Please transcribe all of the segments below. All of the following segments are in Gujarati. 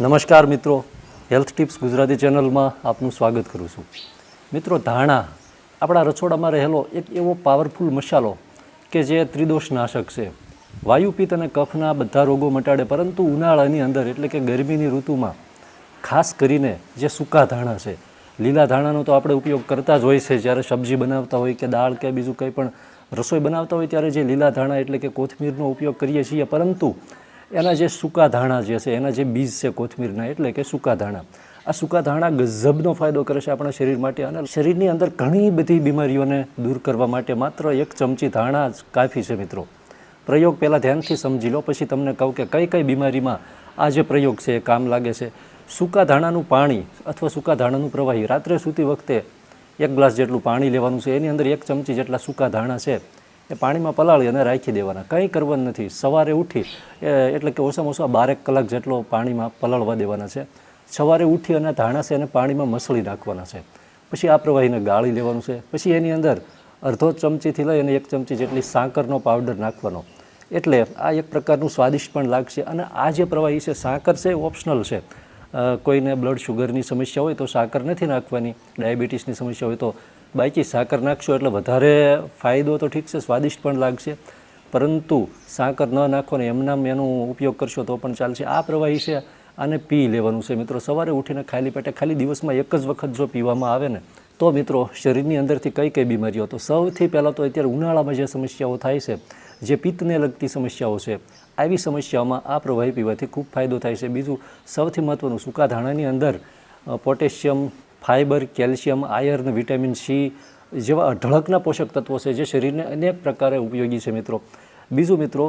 નમસ્કાર મિત્રો. હેલ્થ ટિપ્સ ગુજરાતી ચેનલમાં આપનું સ્વાગત કરું છું. મિત્રો, ધાણા આપણા રસોડામાં રહેલો એક એવો પાવરફુલ મસાલો કે જે ત્રિદોષનાશક છે. વાયુપિત્ત અને કફના બધા રોગો મટાડે, પરંતુ ઉનાળાની અંદર એટલે કે ગરમીની ઋતુમાં, ખાસ કરીને જે સૂકા ધાણા છે, લીલા ધાણાનો તો આપણે ઉપયોગ કરતા જ હોય છે. જ્યારે સબ્જી બનાવતા હોય કે દાળ કે બીજું કંઈ પણ રસોઈ બનાવતા હોય ત્યારે જે લીલા ધાણા એટલે કે કોથમીરનો ઉપયોગ કરીએ છીએ, પરંતુ એના જે સૂકા ધાણા જે છે, એના જે બીજ છે કોથમીરના, એટલે કે સૂકા ધાણા. આ સૂકા ધાણા ગજબનો ફાયદો કરે છે આપણા શરીર માટે અને શરીરની અંદર ઘણી બધી બીમારીઓને દૂર કરવા માટે માત્ર એક ચમચી ધાણા જ કાફી છે મિત્રો. પ્રયોગ પહેલાં ધ્યાનથી સમજી લો, પછી તમને કહું કે કઈ કઈ બીમારીમાં આ જે પ્રયોગ છે એ કામ લાગે છે. સૂકા ધાણાનું પાણી અથવા સૂકા ધાણાનું પ્રવાહી રાત્રે સૂતી વખતે એક ગ્લાસ જેટલું પાણી લેવાનું છે, એની અંદર એક ચમચી જેટલા સૂકા ધાણા છે. એ પાણીમાં પલાળી અને રાખી દેવાના. કંઈ કરવાનું નથી. સવારે ઉઠી એટલે કે ઓછામાં ઓછા બારેક કલાક જેટલો પાણીમાં પલાળવા દેવાના છે. સવારે ઉઠી અને ધાણા છે એને પાણીમાં મસળી નાખવાના છે. પછી આ પ્રવાહીને ગાળી લેવાનું છે. પછી એની અંદર અડધો ચમચીથી લઈ અને એક ચમચી જેટલી સાકરનો પાવડર નાખવાનો. એટલે આ એક પ્રકારનું સ્વાદિષ્ટ પણ લાગશે. અને આ જે પ્રવાહી છે, સાકર છે ઓપ્શનલ છે. કોઈને બ્લડ શુગરની સમસ્યા હોય તો સાકર નથી નાખવાની. ડાયાબિટીસની સમસ્યા હોય તો બાકી સાકર નાખશો એટલે વધારે ફાયદો તો ઠીક છે, સ્વાદિષ્ટ પણ લાગશે. પરંતુ સાકર ન નાખો ને એમનામ એનો ઉપયોગ કરશો તો પણ ચાલશે. આ પ્રવાહી છે, આને પી લેવાનું છે મિત્રો. સવારે ઉઠીને ખાલી પેટે ખાલી દિવસમાં એક જ વખત જો પીવામાં આવે ને, તો મિત્રો શરીરની અંદરથી કઈ કઈ બીમારીઓ, તો સૌથી પહેલાં તો અત્યારે ઉનાળામાં જે સમસ્યાઓ થાય છે, જે પિત્તને લગતી સમસ્યાઓ છે, આવી સમસ્યાઓમાં આ પ્રવાહી પીવાથી ખૂબ ફાયદો થાય છે. બીજું સૌથી મહત્ત્વનું સૂકા ધાણાની અંદર potassium fibre calcium, iron, vitamin C જેવા અઢળકના પોષક તત્વો છે જે શરીરને અનેક પ્રકારે ઉપયોગી છે મિત્રો. બીજું મિત્રો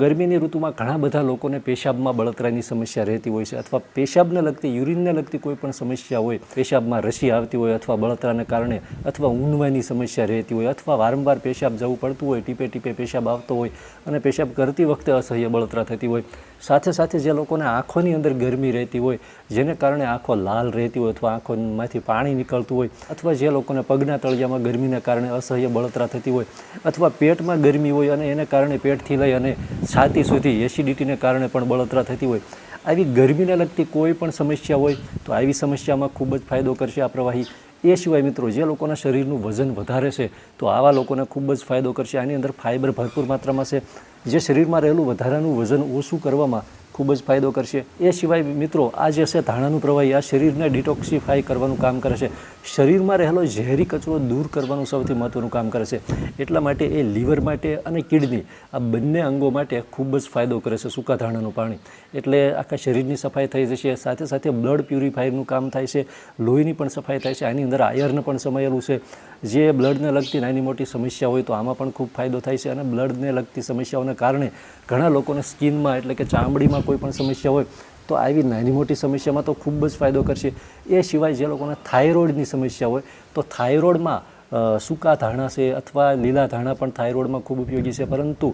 ગરમીની ઋતુમાં ઘણા બધા લોકોને પેશાબમાં બળતરાની સમસ્યા રહેતી હોય છે અથવા પેશાબને લગતી, યુરિનને લગતી કોઈ પણ સમસ્યા હોય, પેશાબમાં રસી આવતી હોય અથવા બળતરાને કારણે અથવા ઊંઘવાની સમસ્યા રહેતી હોય અથવા વારંવાર પેશાબ જવું પડતું હોય, ટીપે ટીપે પેશાબ આવતો હોય અને પેશાબ કરતી વખતે અસહ્ય બળતરા થતી હોય. સાથે સાથે જે લોકોને આંખોની અંદર ગરમી રહેતી હોય, જેને કારણે આંખો લાલ રહેતી હોય અથવા આંખોમાંથી પાણી નીકળતું હોય અથવા જે લોકોને પગના તળિયામાં ગરમીને કારણે અસહ્ય બળતરા થતી હોય અથવા પેટમાં ગરમી હોય અને એને કારણે પેટથી લઈ અને છાતી સુધી એસિડિટીને કારણે પણ બળતરા થતી હોય. આવી ગરમીને લગતી કોઈ પણ સમસ્યા હોય તો આવી સમસ્યામાં ખૂબ જ ફાયદો કરશે આ પ્રવાહી. એ સિવાય મિત્રો, જે લોકોના શરીરનું વજન વધારે છે તો આવા લોકોને ખૂબ જ ફાયદો કરશે. આની અંદર ફાઇબર ભરપૂર માત્રામાં છે. જે શરીરમાં રહેલું વધારાનું વજન ઓછું કરવામાં ખૂબ જ ફાયદો કરશે. એ સિવાય મિત્રો, આ જે છે ધાણાનું પ્રવાહી, આ શરીરને ડિટોક્સિફાઈ કરવાનું કામ કરે છે. શરીરમાં રહેલો ઝેરી કચરો દૂર કરવાનું સૌથી મહત્ત્વનું કામ કરે છે. એટલા માટે એ લીવર માટે અને કિડની, આ બંને અંગો માટે ખૂબ જ ફાયદો કરે છે સૂકા ધાણાનું પાણી. એટલે આખા શરીરની સફાઈ થઈ જશે, સાથે સાથે બ્લડ પ્યુરિફાયરનું કામ થાય છે, લોહીની પણ સફાઈ થાય છે, આની અંદર આયર્ન પણ સમાયેલું છે. જે બ્લડને લગતી નાની મોટી સમસ્યા હોય તો આમાં પણ ખૂબ ફાયદો થાય છે અને બ્લડને લગતી સમસ્યાઓને કારણે ઘણા લોકોને સ્કિનમાં એટલે કે ચામડીમાં કોઈ પણ સમસ્યા હોય, તો આવી નાની મોટી સમસ્યામાં તો ખૂબ જ ફાયદો કરશે. એ સિવાય જે લોકોને થાઇરોઇડની સમસ્યા હોય, તો થાઇરોઇડમાં સૂકા ધાણા છે અથવા લીલા ધાણા પણ થાઇરોઇડમાં ખૂબ ઉપયોગી છે. પરંતુ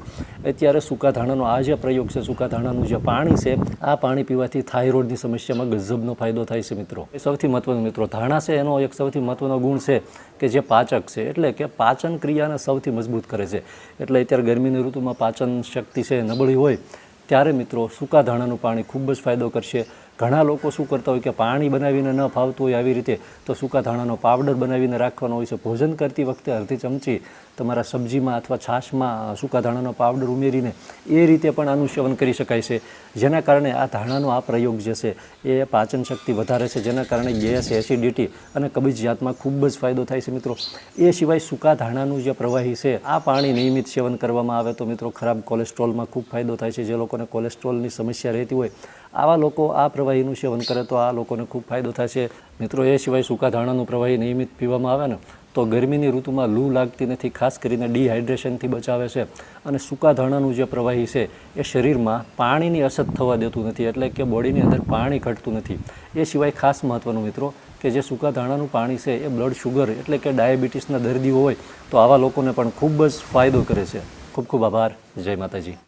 અત્યારે સૂકા ધાણાનો આ જે પ્રયોગ છે, સૂકા ધાણાનું જે પાણી છે, આ પાણી પીવાથી થાઇરોઇડની સમસ્યામાં ગજબનો ફાયદો થાય છે મિત્રો. એ સૌથી મહત્ત્વનો મિત્રો, ધાણા છે એનો એક સૌથી મહત્વનો ગુણ છે કે જે પાચક છે, એટલે કે પાચન ક્રિયાને સૌથી મજબૂત કરે છે. એટલે અત્યારે ગરમીની ઋતુમાં પાચન શક્તિ છે નબળી હોય ત્યારે મિત્રો સૂકા ધાણાનું પાણી ખૂબ જ ફાયદો કરશે. ઘણા લોકો શું કરતા હોય કે પાણી બનાવીને ન ફાવતું હોય આવી રીતે, તો સૂકા ધાણાનો પાવડર બનાવીને રાખવાનો હોય છે. ભોજન કરતી વખતે અડધી ચમચી તમારા સબ્જીમાં અથવા છાશમાં સૂકા ધાણાનો પાવડર ઉમેરીને એ રીતે પણ આનું સેવન કરી શકાય છે. જેના કારણે આ ધાણાનો આ પ્રયોગ જે છે, એ પાચન શક્તિ વધારે છે. જેના કારણે ગેસ, એસિડિટી અને કબજિયાતમાં ખૂબ જ ફાયદો થાય છે મિત્રો. એ સિવાય સૂકા ધાણાનું જે પ્રવાહી છે, આ પાણી નિયમિત સેવન કરવામાં આવે તો મિત્રો ખરાબ કોલેસ્ટ્રોલમાં ખૂબ ફાયદો થાય છે. જે લોકોને કોલેસ્ટ્રોલની સમસ્યા રહેતી હોય આવા લોકો આ પ્રવાહીનું સેવન કરે તો આ લોકોને ખૂબ ફાયદો થશે. મિત્રો, એ સિવાય સૂકા ધાણાનું પ્રવાહી નિયમિત પીવામાં આવે ને, તો ગરમીની ઋતુમાં લૂ લાગતી નથી, ખાસ કરીને ડિહાઇડ્રેશનથી બચાવે છે. અને સૂકા ધાણાનું જે પ્રવાહી છે, એ શરીરમાં પાણીની અછત થવા દેતું નથી, એટલે કે બોડીની અંદર પાણી ઘટતું નથી. એ સિવાય ખાસ મહત્ત્વનું મિત્રો, કે જે સૂકા ધાણાનું પાણી છે, એ બ્લડ શુગર એટલે કે ડાયાબિટીસના દર્દીઓ હોય, તો આવા લોકોને પણ ખૂબ જ ફાયદો કરે છે. ખૂબ ખૂબ આભાર. જય માતાજી.